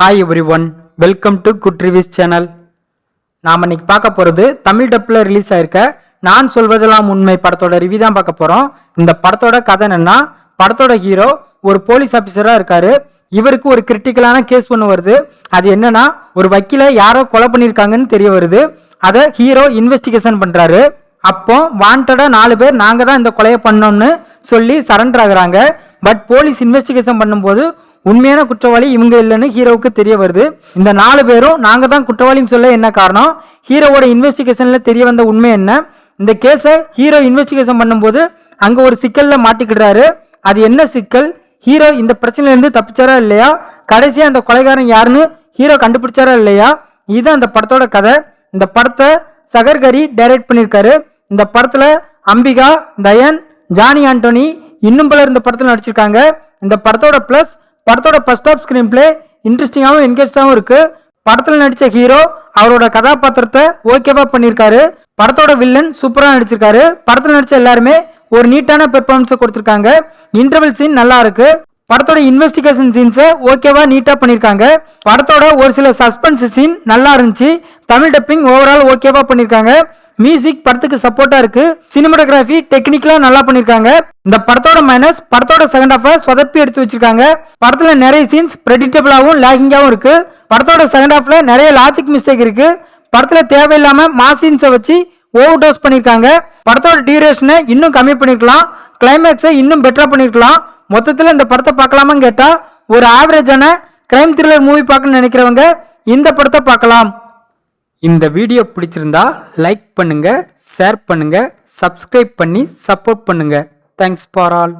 Hi everyone welcome to good reviews channel நாம் இன்னைக்கு பார்க்க போகிறது தமிழ் டப்பில் ரிலீஸ் ஆயிருக்க. நான் சொல்வதெல்லாம் உண்மை. படத்தோட ரிவ்யூ தான் பார்க்க போகிறோம் இந்த படத்தோட கதை என்னென்னா படத்தோட ஹீரோ ஒரு போலீஸ் ஆஃபீஸராக இருக்கார். இவருக்கு ஒரு கிரிட்டிக்கலான கேஸ் ஒன்று வருது. அது என்னன்னா ஒரு வக்கீல யாரோ கொலை பண்ணியிருக்காங்கன்னு தெரிய வருது. அதை ஹீரோ இன்வெஸ்டிகேஷன் பண்ணுறாரு அப்போ வாண்டடாக நாலு பேர் நாங்கள் தான் இந்த கொலையை பண்ணோம்னு சொல்லி சரண்டர் ஆகுறாங்க. பட் போலீஸ் இன்வெஸ்டிகேஷன் பண்ணும்போது உண்மையான குற்றவாளி இவங்க இல்லைன்னு ஹீரோவுக்கு தெரிய வருது. இந்த நாலு பேரும் நாங்கள் தான் குற்றவாளின்னு சொல்ல என்ன காரணம்? ஹீரோவோட இன்வெஸ்டிகேஷனில் தெரிய வந்த உண்மை என்ன? இந்த கேஸை ஹீரோ இன்வெஸ்டிகேஷன் பண்ணும்போது அங்கே ஒரு சிக்கலில் மாட்டிக்கிடுறாரு. அது என்ன சிக்கல்? ஹீரோ இந்த பிரச்சனையிலேருந்து தப்பிச்சாரா இல்லையா? கடைசியாக அந்த கொலைகாரன் யாருன்னு ஹீரோ கண்டுபிடிச்சாரா இல்லையா? இதுதான் அந்த படத்தோட கதை. இந்த படத்தை சகர்கரி டைரக்ட் பண்ணியிருக்காரு. இந்த படத்தில் அம்பிகா தயன் ஜானி ஆண்டோனி இன்னும் பலர் இந்த படத்தில் நடிச்சிருக்காங்க. இந்த படத்தோட ப்ளஸ் படத்தோட ஃபர்ஸ்ட் ஆஃப் ஸ்க்ரீன் பிளே இன்ட்ரெஸ்டிங்காகவும் என்கேஜாகவும் இருக்குது படத்தில் நடித்த ஹீரோ அவரோட கதாபாத்திரத்தை ஓகேவா பண்ணியிருக்காரு. படத்தோட வில்லன் சூப்பராக நடிச்சிருக்காரு. படத்தில் நடித்த எல்லாருமே ஒரு நீட்டான பெர்ஃபார்மன்ஸை கொடுத்துருக்காங்க. இன்டர்வல் சீன் நல்லா இருக்கு. படத்தோட இன்வெஸ்டிகேஷன் சீன்ஸை ஓகேவா நீட்டாக பண்ணியிருக்காங்க படத்தோட ஒரு சில சஸ்பென்ஸ் சீன் நல்லா இருந்துச்சு. தமிழ் டப்பிங் ஓவரால் ஓகேவா பண்ணியிருக்காங்க மியூசிக் படத்துக்கு சப்போர்ட்டா இருக்கு. சினிமாட்டோகிராஃபி டெக்னிக்கலா நல்லா பண்ணிருக்காங்க. இந்த படத்தோட மைனஸ் படத்தோட செகண்ட் ஹாஃப சொதப்பி எடுத்து வச்சிருக்காங்க. படத்துல நிறைய சீன்ஸ் ப்ரெடிக்டபிளாகவும் லேகிங்காகவும் இருக்கு. படத்தோட செகண்ட் ஹாஃப்ல நிறைய லாஜிக் மிஸ்டேக் இருக்கு. படத்துல தேவையில்லாம மாஸ் சீன்ஸை வச்சு ஓவர் டோஸ் பண்ணிருக்காங்க. படத்தோட டியூரேஷனை இன்னும் கம்மி பண்ணிருக்கலாம். கிளைமேக்ஸை இன்னும் பெட்டரா பண்ணிருக்கலாம். மொத்தத்தில் இந்த படத்தை பார்க்கலாமான்னு கேட்டா ஒரு ஆவரேஜான கிரைம் த்ரில்லர் மூவி பார்க்கணும்னு நினைக்கிறவங்க இந்த படத்தை பார்க்கலாம். இந்த வீடியோ பிடிச்சிருந்தா லைக் பண்ணுங்க ஷேர் பண்ணுங்க சப்ஸ்கிரைப் பண்ணி சப்போர்ட் பண்ணுங்க. Thanks for all